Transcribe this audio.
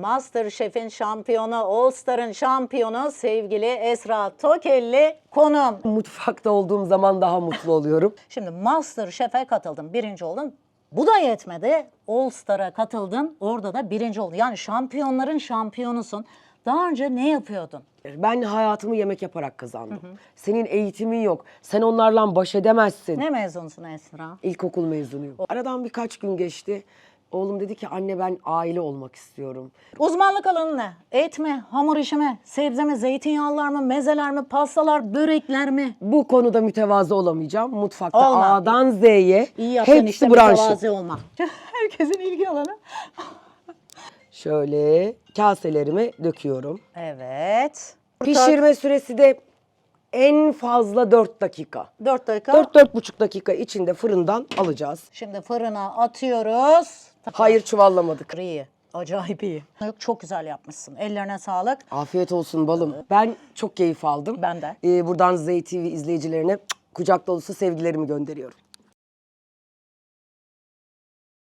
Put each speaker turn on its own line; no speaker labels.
Masterchef'in şampiyonu, All Star'ın şampiyonu sevgili Esra Tokelli konum.
Mutfakta olduğum zaman daha mutlu oluyorum.
Şimdi Masterchef'e katıldın, birinci oldun. Bu da yetmedi. All Star'a katıldın, orada da birinci oldun. Yani şampiyonların şampiyonusun. Daha önce ne yapıyordun?
Ben hayatımı yemek yaparak kazandım. Senin eğitimin yok. Sen onlarla baş edemezsin.
Ne mezunusun Esra?
İlkokul mezunuyum. Aradan birkaç gün geçti. Oğlum dedi ki anne ben aile olmak istiyorum.
Uzmanlık alanı ne? Et mi, hamur işi mi, sebze mi, zeytinyağlılar mı, mezeler mi, pastalar, börekler mi?
Bu konuda mütevazı olamayacağım. Mutfakta
Olma.
A'dan Z'ye
İyi yaptın
hepsi
işte
branşı.
mütevazi olma. Herkesin ilgi alanı.
Şöyle kaselerime döküyorum.
Evet.
Pişirme süresi de en fazla 4 dakika.
4 dakika.
4-4,5 dakika içinde fırından alacağız.
Şimdi fırına atıyoruz.
Hayır çuvallamadık.
İyi. Acayip iyi. Yok, Çok güzel yapmışsın. Ellerine sağlık.
Afiyet olsun balım. Ben çok keyif aldım.
Ben de.
Ee, buradan ZTV izleyicilerine kucak dolusu sevgilerimi gönderiyorum.